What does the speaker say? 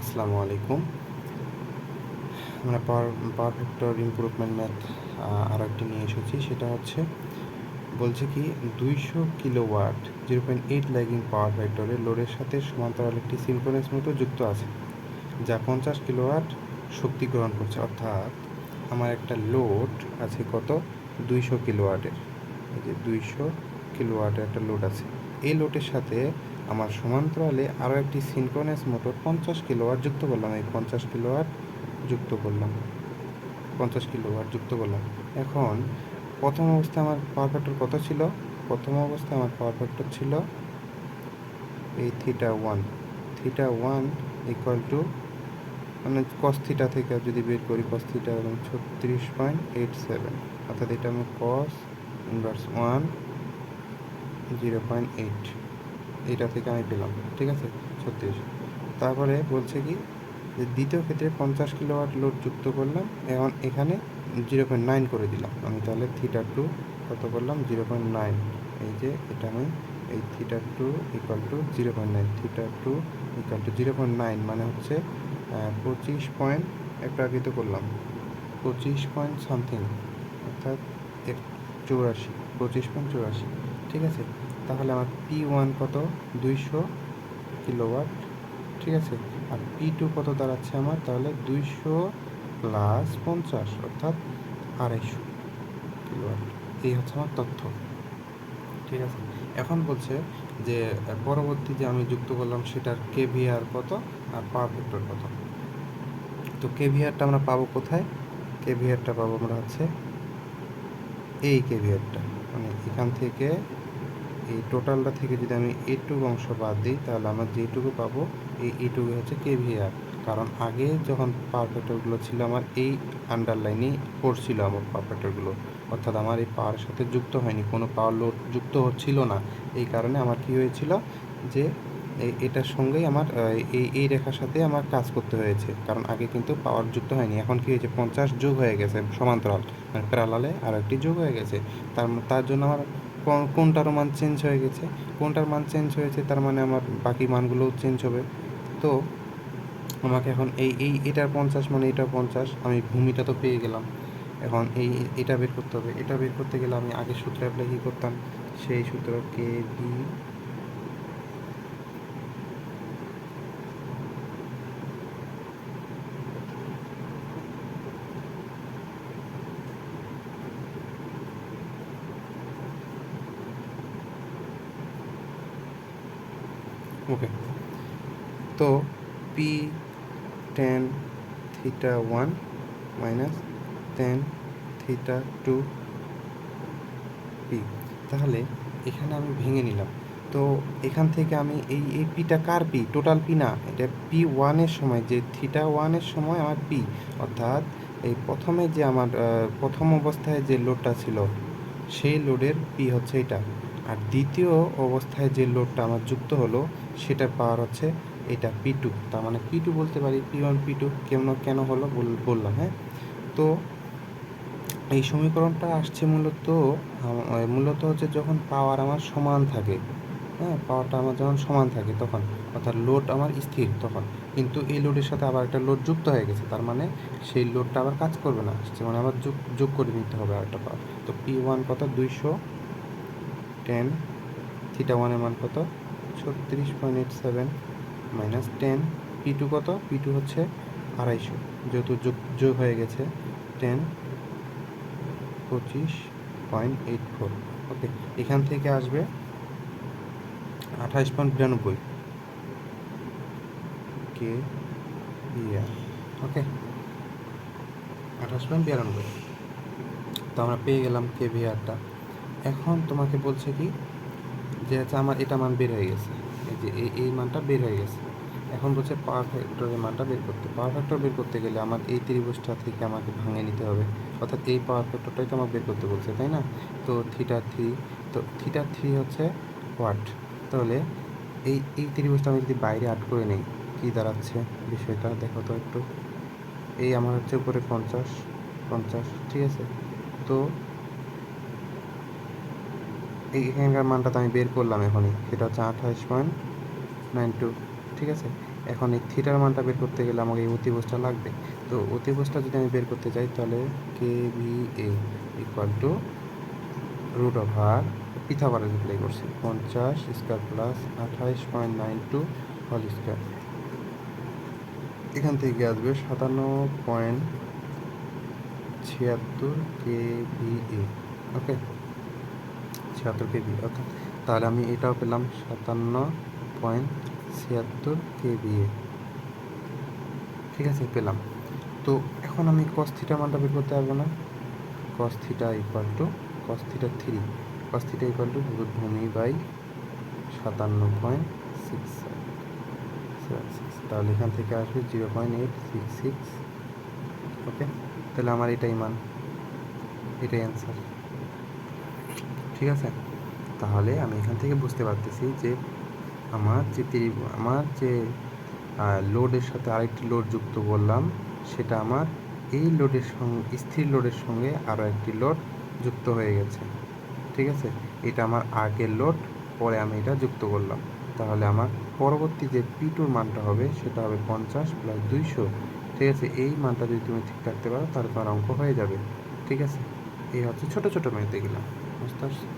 আসসালামু আলাইকুম। আমরা power power factor improvement math আরও একটি নিয়ে এসেছি। সেটা হচ্ছে, বলছে কি, দুইশো kilowatt zero point eight lagging power ফ্যাক্টরে লোডের সাথে সমান্তরাল একটি সিনক্রোনাস মতো যুক্ত আছে, যা পঞ্চাশ কিলোওয়াট শক্তি গ্রহণ করছে। অর্থাৎ, আমার একটা লোড আছে কত? দুইশো কিলোওয়াটের। এই যে দুইশো কিলোওয়াটের একটা লোড আছে। এই লোডের সাথে আমার সমান্তরালে আরও একটি সিনক্রোনাস মোটর পঞ্চাশ কিলোওয়াট যুক্ত করলাম। এই পঞ্চাশ কিলোওয়াট যুক্ত করলাম। পঞ্চাশ কিলোওয়াট যুক্ত করলাম। এখন প্রথম অবস্থায় আমার পাওয়ার ফ্যাক্টর কত ছিল? প্রথম অবস্থায় আমার পাওয়ার ফ্যাক্টর ছিল এই theta one theta one equal to মানে কস থিটা থেকে যদি বের করি কস থিটা এবং ছত্রিশ পয়েন্ট এইট সেভেন অর্থাৎ এটা আমি cos inverse one zero point eight এটা থেকে আমি পেলাম, ঠিক আছে? ছত্রিশ তারপরে বলছে কি, যে দ্বিতীয় ক্ষেত্রে পঞ্চাশ কিলোওয়াট লোড যুক্ত করলাম, এখন এখানে জিরো পয়েন্ট নাইন করে দিলাম। আমি তাহলে থিটা টু কত করলাম? Zero point nine. এই যে এটা আমি, এই theta two equal to zero point nine, theta two equal to zero point nine মানে হচ্ছে পঁচিশ পয়েন্ট একটু আগে করলাম, পঁচিশ পয়েন্ট সামথিং, অর্থাৎ চৌরাশি, পঁচিশ পয়েন্ট চৌরাশি, ঠিক আছে? তাহলে আমার পি ওয়ান কত? দুইশো কিলোওয়াট। ঠিক আছে? আর পি টু কত দাঁড়াচ্ছে আমার? তাহলে দুইশো প্লাস পঞ্চাশ, অর্থাৎ আড়াইশো কিলোওয়াট। এই হচ্ছে আমার তথ্য। ঠিক আছে? এখন বলছে যে, পরবর্তী যে আমি যুক্ত করলাম সেটার কেভিআর কত? আর পাওয়ার ফ্যাক্টর কত? তো কেভিআরটা আমরা পাবো কোথায়? কেভিআরটা পাবো আমরা হচ্ছে এই কেভিআরটা মানে এখান থেকে এই টোটালটা থেকে যদি আমি এইটুকু অংশ বাদ দিই, তাহলে আমার যেটুকু পাবো, এই এইটুকু হচ্ছে কেভিআর কারণ আগে যখন পাওয়ার ফ্যাক্টরগুলো ছিল, আমার এই আন্ডারলাইনেই পড়ছিল আমার পাওয়ার ফ্যাক্টরগুলো অর্থাৎ আমার এই পাওয়ারের সাথে যুক্ত হয়নি, কোনো পাওয়ার লোড যুক্ত হচ্ছিল না। এই কারণে আমার কী হয়েছিল যে এটার সঙ্গেই আমার এই এই রেখার সাথে আমার কাজ করতে হয়েছে। কারণ আগে কিন্তু পাওয়ার যুক্ত হয়নি, এখন কী হয়েছে, পঞ্চাশ যোগ হয়ে গেছে সমান্তরাল মানে প্যারালালে আর একটি যোগ হয়ে গেছে। তার তার জন্য আমার কোনটারও মান চেঞ্জ হয়ে গেছে। কোনটার মান চেঞ্জ হয়েছে তার মানে আমার বাকি মানগুলোও চেঞ্জ হবে। তো আমাকে এখন এই এই এটার পঞ্চাশ মানে এটা পঞ্চাশ, আমি ভূমিটা তো পেয়ে গেলাম। এখন এই, এটা বের করতে হবে। এটা বের করতে গেলে আমি আগে সূত্র অ্যাপ্লাই কী করতাম? সেই সূত্র কে বি ওকে তো P tan theta one minus tan theta two P তাহলে এখানে আমি ভেঙে নিলাম। তো এখান থেকে আমি এই এই পিটা কার পি টোটাল পি না। এটা পি ওয়ানের সময়, যে থিটা ওয়ানের সময় আমার পি অর্থাৎ এই প্রথমে যে আমার প্রথম অবস্থায় যে লোডটা ছিল, সেই লোডের পি হচ্ছে এটা। আর দ্বিতীয় অবস্থায় যে লোডটা আমার যুক্ত হলো সেটার পাওয়ার হচ্ছে এটা পি টু তার মানে পি টু বলতে পারি পি ওয়ান পি টু কেমন, কেন হলো বললাম হ্যাঁ? তো এই সমীকরণটা আসছে মূলত মূলত হচ্ছে যখন পাওয়ার আমার সমান থাকে হ্যাঁ? পাওয়ারটা আমার যখন সমান থাকে তখন, অর্থাৎ লোড আমার স্থির তখন। কিন্তু এই লোডের সাথে আবার একটা লোড যুক্ত হয়ে গেছে, তার মানে সেই লোডটা আবার কাজ করবে না। মানে আবার যোগ যোগ করে নিতে হবে আরেকটা পাওয়ার তো পি ওয়ান কত? দুইশো টেন থিটা ওয়ানের মান কত? ছত্রিশ point eight seven minus ten P two কত? পি টু হচ্ছে আড়াইশো। যেহেতু যোগ যোগ হয়ে গেছে, টেন পঁচিশ পয়েন্ট এইট ফোর। ওকে, এখান থেকে আসবে আঠাশ পয়েন্ট বিরানব্বই। কে ইয়ার ওকে আঠাশ পয়েন্ট বিরানব্বই। তো আমরা পেয়ে গেলাম কে ভিআরটা এখন তোমাকে বলছে কি যে হচ্ছে আমার, এটা মান বের হয়ে গেছে। এই যে এই এই মানটা বের হয়ে গেছে। এখন বলছে পাওয়ার ফ্যাক্টরের মানটা বের করতে। পাওয়ার ফ্যাক্টর বের করতে গেলে আমার এই ত্রিভুজটা থেকে আমাকে ভাঙে নিতে হবে। অর্থাৎ এই পাওয়ার ফ্যাক্টরটাই তো আমার বের করতে বলছে, তাই না? তো থিটা থ্রি, তো থিটা থ্রি হচ্ছে ওয়াট। তাহলে এই এই ত্রিভুজটা আমি যদি বাইরে আট করে নিই, কী দাঁড়াচ্ছে বিষয়টা? দেখো তো একটু। এই আমার হচ্ছে উপরে পঞ্চাশ পঞ্চাশ, ঠিক আছে? তো এখানকার মানটা তো আমি বের করলাম এখনই। সেটা হচ্ছে আঠাশ পয়েন্ট নাইন টু ঠিক আছে? এখন এই থিটার মানটা বের করতে গেলে আমাকে এই অতিভুজটা লাগবে। তো অতিভুজটা যদি আমি বের করতে চাই তাহলে K V A equal to root over Pythagoras apply করছি। পঞ্চাশ স্কোয়ার প্লাস আঠাইশ পয়েন্ট নাইন টু হল স্কোয়ার এখান থেকে আসবে সাতান্ন পয়েন্ট ছিয়াত্তর কে ভি এ ওকে ছিয়াত্তর কে ভি ওকে তাহলে আমি এটাও পেলাম সাতান্ন পয়েন্ট ছিয়াত্তর কে ভি এ। ঠিক আছে, পেলাম। তো এখন আমি কস থিটা মানটা বের করতে পারব না। Cos theta equal to cos theta three cos theta equal to ভূমি বাই সাতান্ন পয়েন্ট সিক্স তাহলে এখান থেকে আসবে zero point eight six six okay তাহলে আমার এটাই মান। এটাই অ্যান্সার ঠিক আছে? তাহলে আমি এখান থেকে বুঝতে পারতেছি যে আমার যে আমার যে লোডের সাথে আরেকটি লোড যুক্ত করলাম সেটা আমার এই লোডের সঙ্গে স্থির লোডের সঙ্গে আরও একটি লোড যুক্ত হয়ে গেছে। ঠিক আছে? এটা আমার আগের লোড পরে আমি এটা যুক্ত করলাম। তাহলে আমার পরবর্তী যে পিটুর মানটা হবে, সেটা হবে পঞ্চাশ প্লাস দুইশো। ঠিক আছে? এই মানটা যদি তুমি ঠিক রাখতে পারো, তাহলে তোমার অঙ্ক হয়ে যাবে। ঠিক আছে? এই হচ্ছে ছোটো ছোটো ম্যাথ এগুলো। বুঝতে পারছ